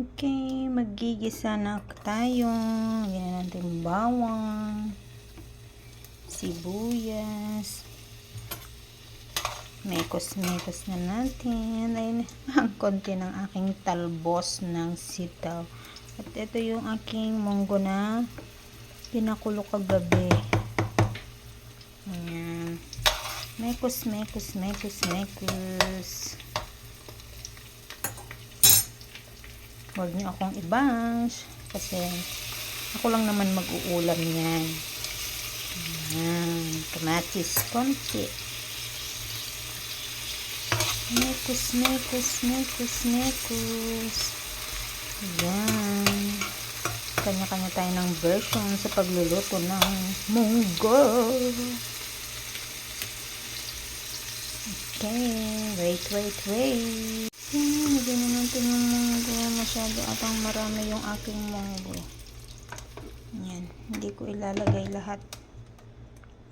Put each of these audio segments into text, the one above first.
Okay, magigisa na tayo. Na natin bawang, sibuyas. Mekos-mekos na natin. Ayun, ang konti ng aking talbos ng sitaw. At ito yung aking munggo na pinakulo kagabi. Ayan. Mekos, mekos, mekos, mekos. Huwag niyo akong ibash kasi ako lang naman mag-uulam yan. Ayan. Kamatis konti. Mekos, mekos, mekos, mekos. Ayan. Kanya-kanya tayo ng version sa pagluluto ng munggo. Okay, wait, wait, wait. Yan, lagyan na natin yung munggo. Masyado atang marami yung aking munggo. Yan, hindi ko ilalagay lahat.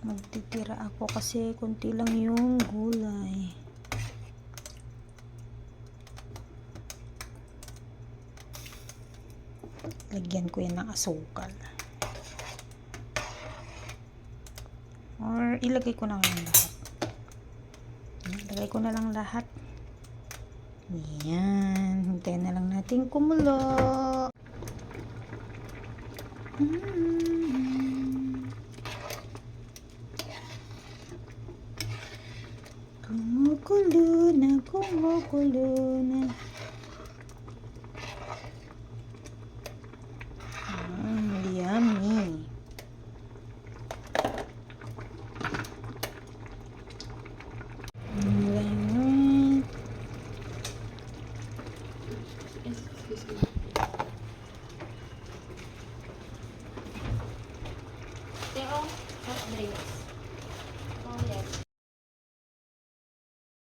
Magtitira ako kasi kunti lang yung gulay. Lagyan ko yan ng asukal. Or ilagay ko na lang lahat. Ilagay ko na lang lahat. Yan. Hintayin na lang natin kumulo. Kumukulo na, kumukulo na. Excuse me. Pero, hot drinks. Oh, yes.